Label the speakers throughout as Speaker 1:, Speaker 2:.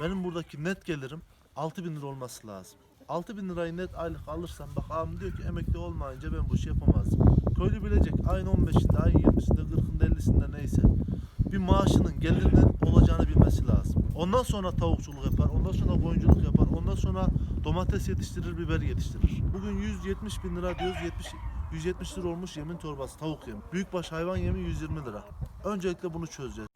Speaker 1: Benim buradaki net gelirim 6000 lira olması lazım. 6000 lirayı net aylık alırsam bak abim diyor ki emekli olmayınca ben bu işi yapamazdım. Köylü bilecek ayın 15'inde, ayın 20'sinde, 40'ında, 50'sinde neyse bir maaşının gelirinden olacağını bilmesi lazım. Ondan sonra tavukçuluk yapar, ondan sonra koyunculuk yapar, ondan sonra domates yetiştirir, biber yetiştirir. Bugün 170 bin lira diyoruz, 70, 170 lira olmuş yemin torbası, tavuk yemi. Büyükbaş hayvan yemi 120 lira. Öncelikle bunu çözeceğiz.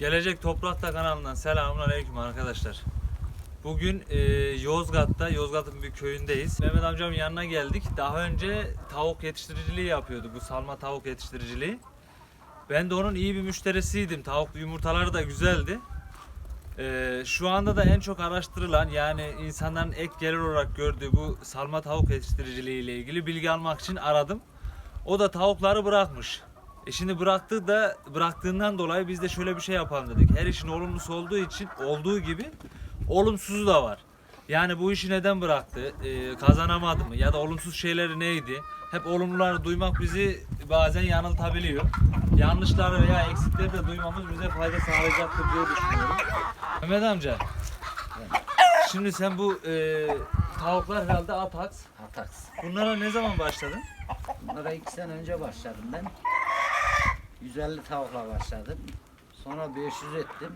Speaker 2: Gelecek Toprakta kanalından selamun aleyküm arkadaşlar. Bugün e, Yozgat'ta, Yozgat'ın bir köyündeyiz. Mehmet amcamın yanına geldik. Daha önce tavuk yetiştiriciliği yapıyordu, bu salma tavuk yetiştiriciliği. Ben de onun iyi bir müşterisiydim. Tavuk yumurtaları da güzeldi. E, şu anda da en çok araştırılan yani insanların ek gelir olarak gördüğü bu salma tavuk yetiştiriciliği ile ilgili bilgi almak için aradım. O da tavukları bırakmış. E şimdi bıraktı da bıraktığından dolayı biz de şöyle bir şey yapalım dedik. Her işin olumlusu olduğu için olduğu gibi olumsuzu da var. Yani bu işi neden bıraktı? E, kazanamadı mı? Ya da olumsuz şeyleri neydi? Hep olumluları duymak bizi bazen yanıltabiliyor. Yanlışları veya eksikleri de duymamız bize fayda sağlayacaktır diye düşünüyorum. Mehmet amca. Şimdi sen bu e, tavuklar herhalde Atax.
Speaker 3: Atax.
Speaker 2: Bunlara ne zaman başladın?
Speaker 3: Bunlara iki sene önce başladım ben. 150 tavukla başladım. Sonra 500 ettim.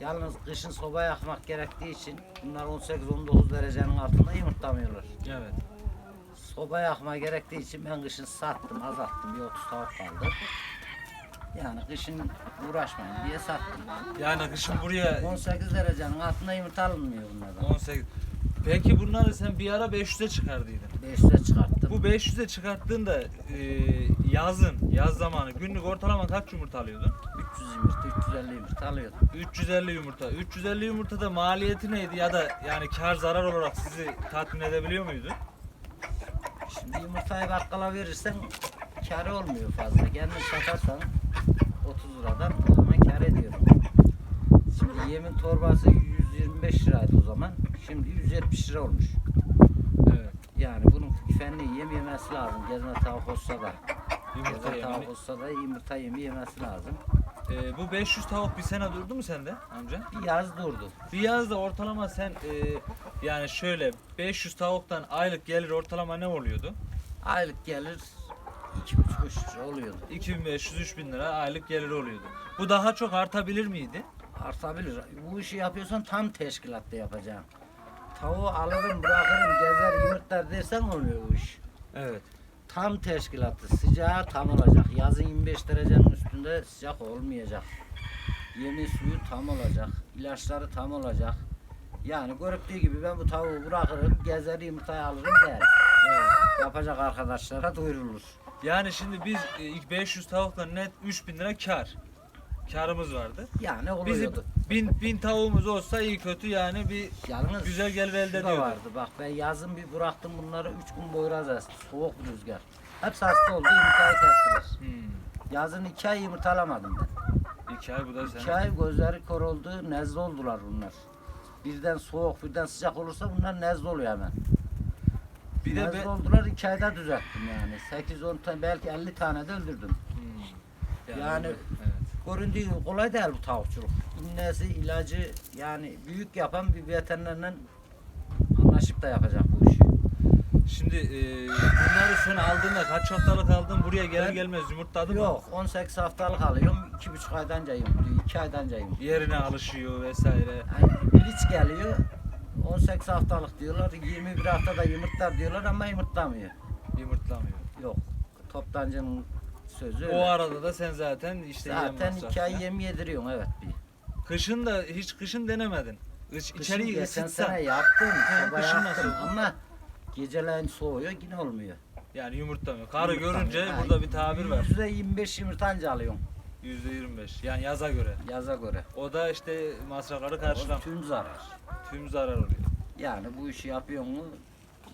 Speaker 3: Yalnız kışın soba yakmak gerektiği için bunlar 18-19 derecenin altında yumurtlamıyorlar.
Speaker 2: Evet.
Speaker 3: Soba yakma gerektiği için ben kışın sattım, azalttım. Bir 30 tavuk kaldı. Yani kışın uğraşmayın diye sattım.
Speaker 2: Yani kışın buraya
Speaker 3: 18 derecenin altında yumurta alınmıyor bunlardan.
Speaker 2: 18. Peki bunları sen bir ara 500'e çıkardıydın.
Speaker 3: 500'e çıkarttım.
Speaker 2: Bu 500'e çıkarttığında e, yazın, yaz zamanı günlük ortalama kaç yumurta alıyordun?
Speaker 3: 300 yumurta, 350 yumurta alıyordum.
Speaker 2: 350 yumurta. 350 yumurtada maliyeti neydi ya da yani kar zarar olarak sizi tatmin edebiliyor muydu?
Speaker 3: Şimdi yumurtayı bakkala verirsen kârı olmuyor fazla. Kendin satarsan 30 liradan o zaman kâr ediyorum. Şimdi yemin torbası 125 liraydı o zaman. Şimdi 170 lira olmuş.
Speaker 2: Evet.
Speaker 3: Yani bunun fenli yem yemesi lazım. Gezme tavuk olsa da.
Speaker 2: Yumurta
Speaker 3: Gezme tavuk olsa da yumurta yemi yemesi lazım.
Speaker 2: E, bu 500 tavuk bir sene durdu mu sende amca?
Speaker 3: Bir yaz durdu.
Speaker 2: Bir yazda ortalama sen e, yani şöyle 500 tavuktan aylık gelir ortalama ne oluyordu?
Speaker 3: Aylık gelir 2,5-3 lira oluyordu.
Speaker 2: 2500-3000 lira aylık gelir oluyordu. Bu daha çok artabilir miydi?
Speaker 3: Artabilir. Bu işi yapıyorsan tam teşkilatta yapacaksın. Tavuğu alırım bırakırım gezer yumurtlar dersen olmuyor bu iş.
Speaker 2: Evet.
Speaker 3: Tam teşkilatlı sıcağı tam olacak. Yazın 25 derecenin üstünde sıcak olmayacak. Yemi suyu tam olacak. ilaçları tam olacak. Yani görüktüğü gibi ben bu tavuğu bırakırım, gezer yumurtayı alırım der.
Speaker 2: Evet.
Speaker 3: Yapacak arkadaşlara duyurulur.
Speaker 2: Yani şimdi biz e, ilk 500 tavuktan net 3000 lira kar. Karımız vardı.
Speaker 3: Yani
Speaker 2: Bizim
Speaker 3: oluyordu.
Speaker 2: 1000 bin tavuğumuz olsa iyi kötü yani bir
Speaker 3: Yalnız
Speaker 2: güzel gelir elde
Speaker 3: şu da
Speaker 2: ediyorduk.
Speaker 3: vardı. Bak ben yazın bir bıraktım bunları 3 gün boyunca soğuk bir rüzgar. Hepsi hasta oldu yumurtayı kestiler.
Speaker 2: Hmm.
Speaker 3: Yazın 2 ay yumurta alamadım ben.
Speaker 2: İki ay bu da sen.
Speaker 3: İki ay gözleri kör oldu, nezle oldular bunlar. Birden soğuk, birden sıcak olursa bunlar nezle oluyor hemen.
Speaker 2: Bir de
Speaker 3: nezle
Speaker 2: be-
Speaker 3: oldular, iki ayda düzelttim yani. 8-10 tane, belki 50 tane de öldürdüm.
Speaker 2: Hmm.
Speaker 3: Yani-
Speaker 2: evet.
Speaker 3: Göründüğü gibi kolay değil bu tavukçuluk. İğnesi, ilacı yani büyük yapan bir veterinerle anlaşıp da yapacak bu işi.
Speaker 2: Şimdi e, bunları sen aldığında kaç haftalık aldın buraya gelir
Speaker 3: Ben-
Speaker 2: gelmez yumurtladı mı?
Speaker 3: Yok, 18 haftalık alıyorum, 2,5 aydanca yumurtluyor, 2 aydanca yumurtluyor.
Speaker 2: Yerine alışıyor vesaire.
Speaker 3: Yani biliç geliyor. 18 haftalık diyorlar. 21 haftada yumurtlar diyorlar ama yumurtlamıyor.
Speaker 2: Yumurtlamıyor.
Speaker 3: Yok. Toptancının sözü.
Speaker 2: O arada da sen zaten işte yem
Speaker 3: Zaten
Speaker 2: masrafı
Speaker 3: iki ay
Speaker 2: falan.
Speaker 3: yem yediriyorsun evet bir.
Speaker 2: Kışın da hiç kışın denemedin. İç,
Speaker 3: Kışın
Speaker 2: içeriği
Speaker 3: geçen
Speaker 2: ısıtsan.
Speaker 3: sene yaptım.
Speaker 2: Kışın
Speaker 3: yaptım
Speaker 2: nasıl?
Speaker 3: ama geceleyin soğuyor yine olmuyor.
Speaker 2: Yani yumurtlamıyor. Karı
Speaker 3: Yumurtlamıyor.
Speaker 2: görünce
Speaker 3: Ha,
Speaker 2: burada bir tabir var.
Speaker 3: Yüzde 25 yumurta anca alıyorum
Speaker 2: %25. Yani yaza göre.
Speaker 3: yaza göre.
Speaker 2: O da işte masrafları
Speaker 3: O
Speaker 2: karşılam.
Speaker 3: tüm zarar.
Speaker 2: Tüm zarar oluyor.
Speaker 3: Yani bu işi yapıyor mu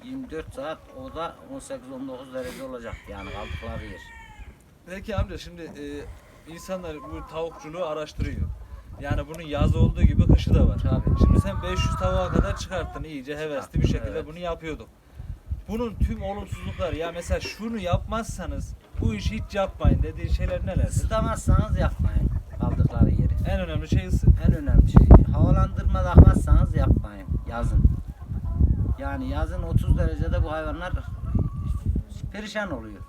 Speaker 3: 24 saat o da 18-19 derece olacak yani kaldıkları yer.
Speaker 2: Peki amca şimdi e, insanlar bu tavukçuluğu araştırıyor. Yani bunun yaz olduğu gibi kışı da var.
Speaker 3: Tabii.
Speaker 2: Şimdi sen 500 tavuğa kadar çıkarttın iyice hevesli bir şekilde
Speaker 3: evet.
Speaker 2: bunu yapıyorduk. Bunun tüm olumsuzlukları ya mesela şunu yapmazsanız bu işi hiç yapmayın dediği şeyler neler?
Speaker 3: Isıtamazsanız yapmayın kaldıkları yeri.
Speaker 2: En önemli şey ısı.
Speaker 3: En önemli şey havalandırma takmazsanız yapmayın yazın. Yani yazın 30 derecede bu hayvanlar perişan oluyor.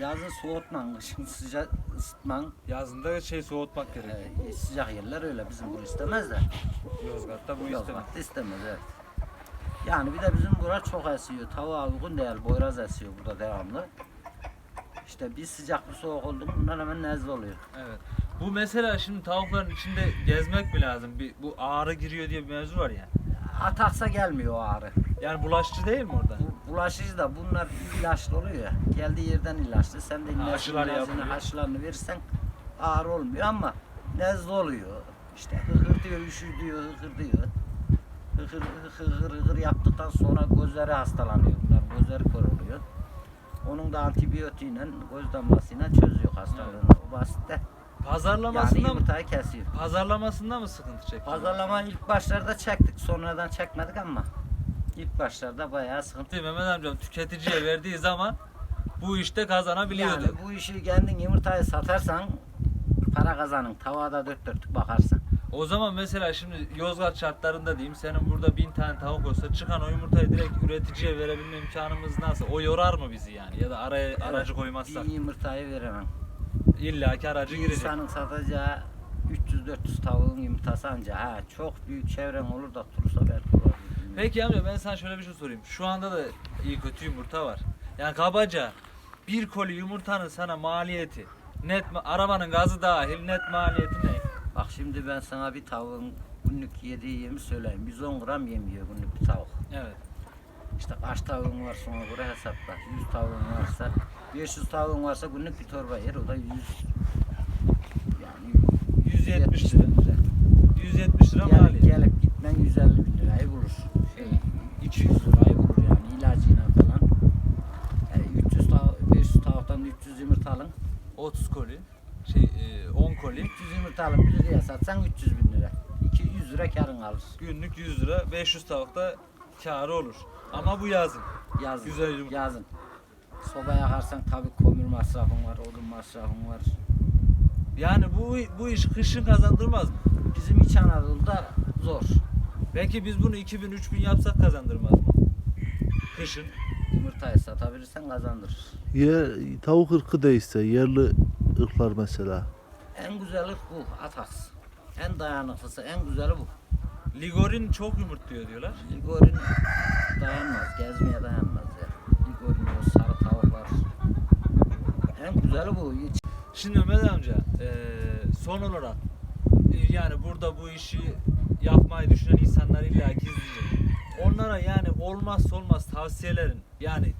Speaker 3: Yazın soğutman, kışın sıcak ısıtman.
Speaker 2: Yazında şey soğutmak gerekiyor.
Speaker 3: Ee, sıcak yerler öyle bizim bunu istemez de.
Speaker 2: Yozgat'ta bu istemez.
Speaker 3: Yozgat'ta istemez evet. Yani bir de bizim bura çok esiyor. Tavuğa uygun değil. Boyraz esiyor burada devamlı. İşte bir sıcak bir soğuk oldu bunlar hemen nezle oluyor.
Speaker 2: Evet. Bu mesela şimdi tavukların içinde gezmek mi lazım? Bir, bu ağrı giriyor diye bir mevzu var ya.
Speaker 3: Ataksa gelmiyor o ağrı.
Speaker 2: Yani bulaşıcı değil mi orada?
Speaker 3: Bu bulaşıcı da bunlar ilaçlı oluyor ya. Geldiği yerden ilaçlı. Sen de
Speaker 2: Ha,
Speaker 3: ilaç,
Speaker 2: aşılar yapılıyor.
Speaker 3: aşılarını verirsen ağrı olmuyor ama nezle oluyor. İşte hıhır diyor, üşü diyor, hıhır. Hıhır hıhır hıhır yaptıktan sonra gözleri hastalanıyor bunlar. Gözleri kör oluyor. Onun da antibiyotiğiyle, göz damlasıyla çözüyor hastalığını. O basit de. Yani
Speaker 2: Pazarlamasında mı?
Speaker 3: yumurtayı kesiyor.
Speaker 2: Pazarlamasında mı sıkıntı çekiyor?
Speaker 3: Pazarlama ilk başlarda çektik, sonradan çekmedik ama ilk başlarda bayağı sıkıntı.
Speaker 2: Mehmet amcam tüketiciye verdiği zaman bu işte kazanabiliyordu.
Speaker 3: Yani bu işi kendin yumurtayı satarsan para kazanın. Tavada dört dörtlük bakarsın.
Speaker 2: O zaman mesela şimdi Yozgat şartlarında diyeyim senin burada bin tane tavuk olsa çıkan o yumurtayı direkt üreticiye verebilme imkanımız nasıl? O yorar mı bizi yani? Ya da araya aracı koymazsak
Speaker 3: Bir yumurtayı veremem.
Speaker 2: İllaki aracı girecek.
Speaker 3: İnsanın satacağı 300-400 tavuğun yumurtası anca. Ha, çok büyük çevren olur da tursa belki olur.
Speaker 2: Peki amca ben sana şöyle bir şey sorayım. Şu anda da iyi kötü yumurta var. Yani kabaca bir koli yumurtanın sana maliyeti net arabanın gazı dahil net maliyeti ne?
Speaker 3: Bak şimdi ben sana bir tavuğun günlük yediği yemi söyleyeyim. 110 gram yem yiyor günlük bir tavuk.
Speaker 2: Evet.
Speaker 3: İşte kaç tavuğun var sonra göre hesapla. 100 tavuğun varsa 500 tavuğun varsa günlük bir torba yer o da 100 yani
Speaker 2: 170
Speaker 3: lira.
Speaker 2: lira. 170 lira
Speaker 3: Gelip,
Speaker 2: maliyet.
Speaker 3: gelip gitmen 150 bin lirayı bulur. Şey, 200 lirayı bulur yani ilacıyla falan. Yani 300 tav 500 tavuktan 300 yumurta alın.
Speaker 2: 30 koli. Şey e, 10 koli.
Speaker 3: 300 yumurta alın 1 liraya satsan 300 bin lira. 200 lira karın alır.
Speaker 2: Günlük 100 lira 500 tavukta karı olur. Ama bu yazın.
Speaker 3: Yazın.
Speaker 2: Güzel yumurta.
Speaker 3: Yazın. Soba yakarsan tabii kömür masrafın var, odun masrafın var.
Speaker 2: Yani bu bu iş kışın kazandırmaz mı?
Speaker 3: Bizim İç Anadolu'da zor.
Speaker 2: Belki biz bunu 2000 3000 yapsak kazandırmaz mı? Kışın.
Speaker 3: Yumurtayı satabilirsen kazandırır.
Speaker 1: Yer, tavuk ırkı değişse yerli ırklar mesela.
Speaker 3: En güzeli bu Atax. En dayanıklısı, en güzeli bu.
Speaker 2: Ligorin çok yumurtluyor diyorlar.
Speaker 3: Ligorin dayanmaz, gezmeye dayanmaz ya. Ligorin o sarı. En güzeli bu.
Speaker 2: Şimdi Mehmet amca eee, son olarak e, yani burada bu işi yapmayı düşünen insanlar illa izleyecek. Onlara yani olmazsa olmaz tavsiyelerin yani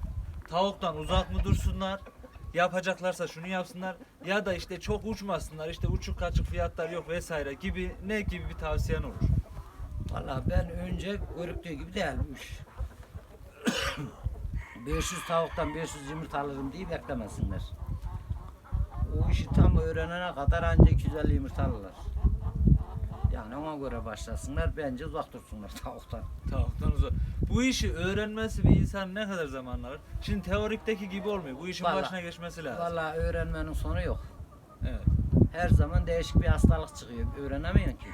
Speaker 2: tavuktan uzak mı dursunlar yapacaklarsa şunu yapsınlar ya da işte çok uçmasınlar işte uçuk kaçık fiyatlar yok vesaire gibi ne gibi bir tavsiyen olur?
Speaker 3: Valla ben önce görüktüğü gibi değil bu iş. 500 tavuktan 500 yumurta alırım diye beklemesinler. O işi tam öğrenene kadar ancak 250 yumurta alırlar. Yani ona göre başlasınlar. Bence uzak dursunlar tavuktan.
Speaker 2: Tavuktan uzak. Bu işi öğrenmesi bir insan ne kadar zaman alır? Şimdi teorikteki gibi olmuyor. Bu işin
Speaker 3: Vallahi-
Speaker 2: başına geçmesi lazım.
Speaker 3: Valla öğrenmenin sonu yok.
Speaker 2: Evet.
Speaker 3: Her zaman değişik bir hastalık çıkıyor. Öğrenemeyin ki.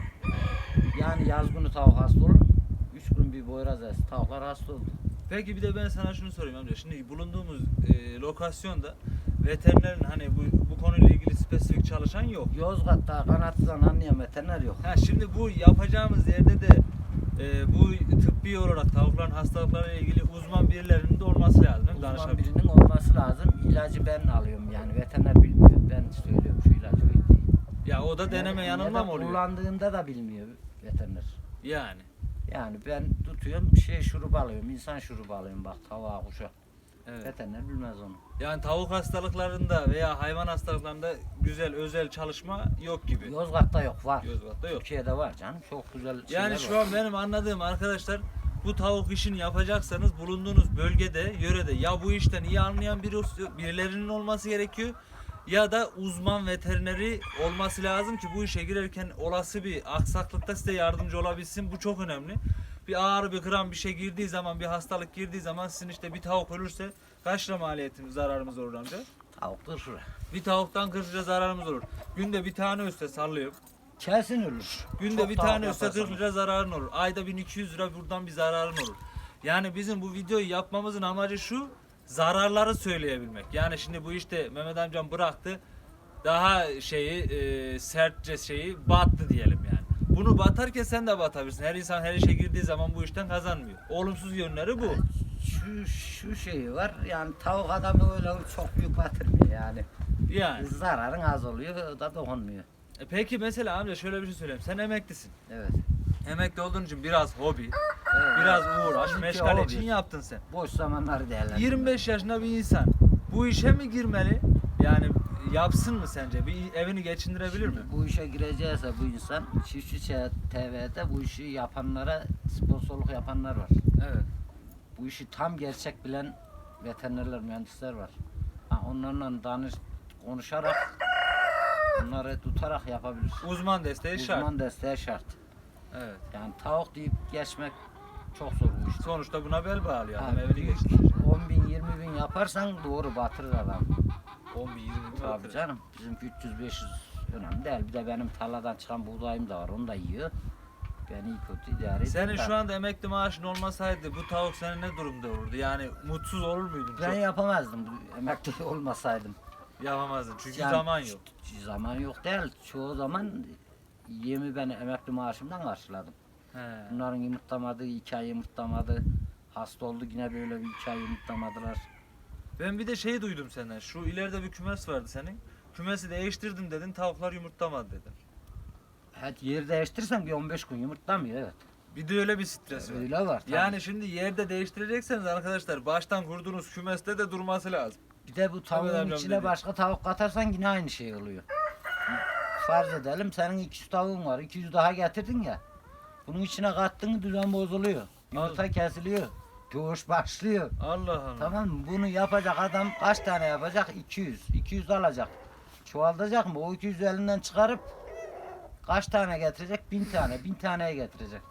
Speaker 3: Yani yaz günü tavuk hasta olur. Üç gün bir boyraz esi. Tavuklar hasta oldu.
Speaker 2: Peki bir de ben sana şunu sorayım amca. Şimdi bulunduğumuz e, lokasyonda veterinerin hani bu, bu konuyla ilgili spesifik çalışan yok.
Speaker 3: Yozgat'ta kanatlıdan anlayan veteriner yok.
Speaker 2: Ha şimdi bu yapacağımız yerde de e, bu tıbbi olarak tavukların hastalıklarıyla ilgili uzman birilerinin de olması lazım.
Speaker 3: Uzman birinin olması lazım. İlacı ben alıyorum yani veteriner bilmiyor. Ben söylüyorum şu ilacı ver diye.
Speaker 2: Ya o da deneme
Speaker 3: Ya
Speaker 2: yanılma
Speaker 3: da
Speaker 2: mı oluyor?
Speaker 3: Kullandığında da bilmiyor veteriner.
Speaker 2: Yani.
Speaker 3: Yani ben tutuyorum şey şurubu alıyorum. insan şurubu alıyorum bak tavuğa kuşa.
Speaker 2: Evet.
Speaker 3: Veteriner bilmez onu.
Speaker 2: Yani tavuk hastalıklarında veya hayvan hastalıklarında güzel özel çalışma yok gibi.
Speaker 3: Yozgat'ta yok var.
Speaker 2: Yozgat'ta yok.
Speaker 3: Türkiye'de var canım. Çok güzel şeyler
Speaker 2: Yani
Speaker 3: var.
Speaker 2: şu an benim anladığım arkadaşlar bu tavuk işini yapacaksanız bulunduğunuz bölgede, yörede ya bu işten iyi anlayan biri, birilerinin olması gerekiyor ya da uzman veterineri olması lazım ki bu işe girerken olası bir aksaklıkta size yardımcı olabilsin. Bu çok önemli. Bir ağrı, bir kram bir şey girdiği zaman, bir hastalık girdiği zaman sizin işte bir tavuk ölürse kaç lira maliyetimiz, zararımız olur amca?
Speaker 3: Tavuk da şuraya.
Speaker 2: Bir tavuktan 40 lira zararımız olur. Günde bir tane üstte sallıyor.
Speaker 3: Kesin ölür.
Speaker 2: Günde
Speaker 3: Çok
Speaker 2: bir tane
Speaker 3: yaparsan.
Speaker 2: 40 lira zararın olur. Ayda 1200 lira buradan bir zararın olur. Yani bizim bu videoyu yapmamızın amacı şu. Zararları söyleyebilmek. Yani şimdi bu işte Mehmet amcam bıraktı. Daha şeyi e, sertçe şeyi battı diyelim. Bunu batarken sen de batabilirsin. Her insan her işe girdiği zaman bu işten kazanmıyor. Olumsuz yönleri bu.
Speaker 3: Şu, şu şeyi var yani tavuk adamı öyle çok büyük batırmıyor yani.
Speaker 2: Yani.
Speaker 3: Zararın az oluyor o da dokunmuyor.
Speaker 2: E peki mesela amca şöyle bir şey söyleyeyim. Sen emeklisin.
Speaker 3: Evet.
Speaker 2: Emekli olduğun için biraz hobi,
Speaker 3: evet.
Speaker 2: biraz uğraş, meşgale
Speaker 3: hobi.
Speaker 2: için yaptın sen.
Speaker 3: Boş zamanları değerlendir.
Speaker 2: 25 yaşında bir insan bu işe mi girmeli? Yani yapsın mı sence? Bir evini geçindirebilir mi?
Speaker 3: Bu işe girecekse bu insan Çiftçi TV'de bu işi yapanlara sponsorluk yapanlar var.
Speaker 2: Evet.
Speaker 3: Bu işi tam gerçek bilen veterinerler, mühendisler var. Ha, onlarla danış, konuşarak onları tutarak yapabilir.
Speaker 2: Uzman desteği şart.
Speaker 3: Uzman desteği şart.
Speaker 2: Evet.
Speaker 3: Yani tavuk deyip geçmek çok zor bu iş.
Speaker 2: Sonuçta buna bel bağlıyor. Adam
Speaker 3: Ha,
Speaker 2: evini geçindirecek.
Speaker 3: 10 bin 20 bin yaparsan doğru batırır adam.
Speaker 2: 10 bin 20 bin
Speaker 3: Tabii canım bizimki 300-500 önemli değil. Bir de benim tarladan çıkan buğdayım da var onu da yiyor. Beni iyi kötü idare ediyor.
Speaker 2: Senin
Speaker 3: da.
Speaker 2: şu anda emekli maaşın olmasaydı bu tavuk senin ne durumda olurdu? Yani mutsuz olur muydun?
Speaker 3: Ben
Speaker 2: Çok
Speaker 3: yapamazdım bu emekli olmasaydım.
Speaker 2: yapamazdın çünkü
Speaker 3: Yani
Speaker 2: zaman yok.
Speaker 3: ç- Zaman yok değil. Çoğu zaman yemi ben emekli maaşımdan karşıladım.
Speaker 2: He.
Speaker 3: Bunların yumurtlamadı, iki ay yumurtlamadı. Hasta oldu yine böyle bir iki ay yumurtlamadılar.
Speaker 2: Ben bir de şey duydum senden. Şu ileride bir kümes vardı senin. Kümesi değiştirdim dedin. Tavuklar yumurtlamadı dedin.
Speaker 3: Evet yer değiştirirsen bir 15 gün yumurtlamıyor evet.
Speaker 2: Bir de öyle bir stres var.
Speaker 3: Öyle var. tabii.
Speaker 2: Yani şimdi yerde değiştirecekseniz arkadaşlar baştan kurduğunuz kümeste de durması lazım.
Speaker 3: Bir de bu tavuğun içine
Speaker 2: dedi.
Speaker 3: başka tavuk katarsan yine aynı şey oluyor. Farz edelim senin 200 tavuğun var. 200 daha getirdin ya. Bunun içine kattın mı düzen bozuluyor. Yumurta kesiliyor. Doğuş başlıyor.
Speaker 2: Allah Allah.
Speaker 3: Tamam mı? Bunu yapacak adam kaç tane yapacak? 200. 200 alacak. Çoğaltacak mı? O 200 elinden çıkarıp kaç tane getirecek? 1000 tane. 1000 taneye getirecek.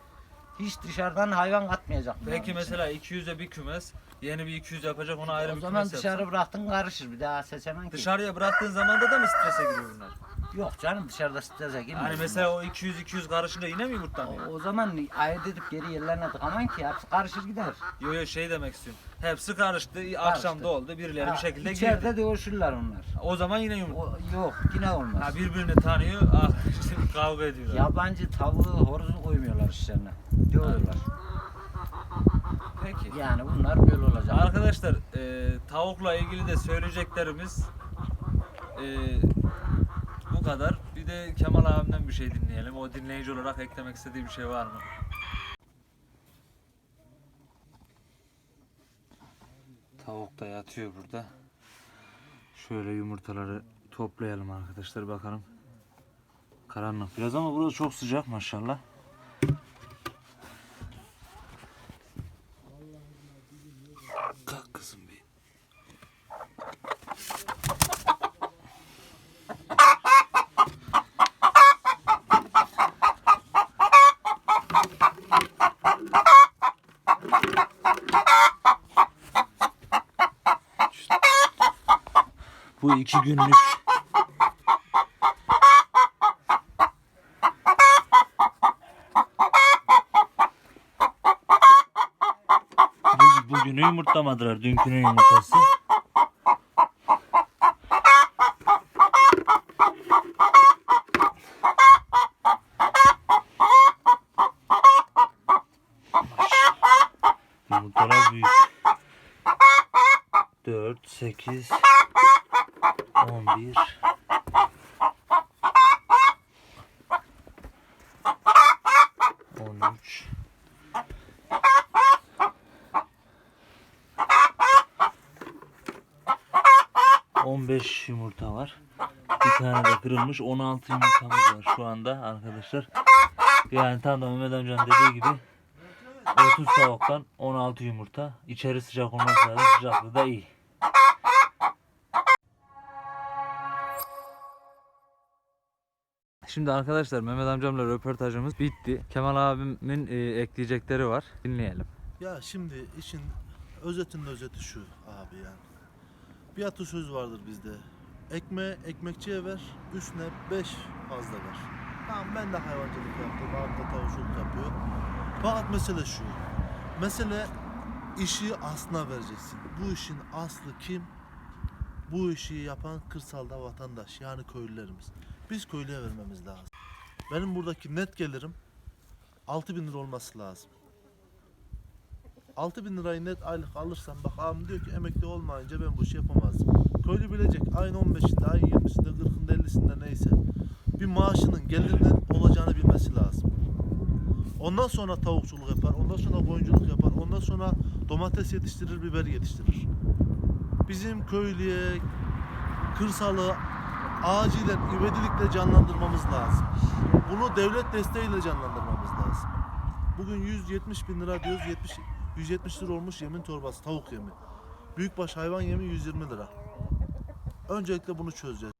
Speaker 3: Hiç dışarıdan hayvan katmayacak. bunların
Speaker 2: Peki
Speaker 3: içine.
Speaker 2: mesela 200'e bir kümes, yeni bir 200 yapacak ona ayrı
Speaker 3: o
Speaker 2: bir
Speaker 3: zaman
Speaker 2: kümes
Speaker 3: dışarı
Speaker 2: yapsan.
Speaker 3: bıraktın karışır. Bir daha seçemem ki.
Speaker 2: Dışarıya bıraktığın zamanda da mı strese giriyor bunlar?
Speaker 3: Yok canım dışarıda strese girmiyor.
Speaker 2: Hani mesela o 200-200 karışınca yine mi yumurtlamıyor?
Speaker 3: O, o zaman ayırt edip geri yerlerine tıkaman ki hepsi karışır gider.
Speaker 2: Yo yo şey demek istiyorum. Hepsi karıştı, akşam da oldu, birileri bir
Speaker 3: Ha,
Speaker 2: şekilde
Speaker 3: içeride
Speaker 2: girdi.
Speaker 3: dövüşürler onlar.
Speaker 2: O zaman yine yumurta.
Speaker 3: O, yok yine olmaz.
Speaker 2: Ha birbirini tanıyor, ah, kavga ediyorlar.
Speaker 3: Yabancı tavuğu horozu koymuyorlar işlerine. Dövüyorlar.
Speaker 2: Peki.
Speaker 3: Yani bunlar böyle olacak.
Speaker 2: Arkadaşlar e, tavukla ilgili de söyleyeceklerimiz e, kadar. Bir de Kemal abimden bir şey dinleyelim. O dinleyici olarak eklemek istediği bir şey var mı? Tavuk da yatıyor burada. Şöyle yumurtaları toplayalım arkadaşlar bakalım. Karanlık biraz ama burası çok sıcak maşallah. Bu iki günlük Bu- Bugünü yumurtlamadılar. Dünkünün yumurtası. Yumurtalar büyük. 4, 8, 11, 13, 15 yumurta var. Bir tane de kırılmış. 16 yumurtamız var şu anda arkadaşlar. Yani tam da Mehmet amcanın dediği gibi 30 tavuktan 16 yumurta. İçeri sıcak olması lazım. Sıcaklığı da iyi. Şimdi arkadaşlar Mehmet amcamla röportajımız bitti. Kemal abimin e, ekleyecekleri var. Dinleyelim.
Speaker 1: Ya şimdi işin özetinin özeti şu abi yani. Bir atasöz vardır bizde. Ekmeği ekmekçiye ver, üstüne 5 fazla ver. Tamam ben de hayvancılık yaptım, abim de tavukçuluk yapıyor. Fakat mesele şu. Mesele işi aslına vereceksin. Bu işin aslı kim? Bu işi yapan kırsalda vatandaş yani köylülerimiz. Biz köylüye vermemiz lazım. Benim buradaki net gelirim 6000 lira olması lazım. 6000 bin lirayı net aylık alırsam bak abim diyor ki emekli olmayınca ben bu işi yapamazdım. Köylü bilecek ayın 15'inde, ayın 20'sinde, 40'ında, 50'sinde neyse bir maaşının gelirinden olacağını bilmesi lazım. Ondan sonra tavukçuluk yapar, ondan sonra koyunculuk yapar, ondan sonra domates yetiştirir, biber yetiştirir. Bizim köylüye, kırsalı acilen ivedilikle canlandırmamız lazım. Bunu devlet desteğiyle canlandırmamız lazım. Bugün 170 bin lira diyoruz 70 170 lira olmuş yemin torbası tavuk yemi. Büyükbaş hayvan yemi 120 lira. Öncelikle bunu çözeceğiz.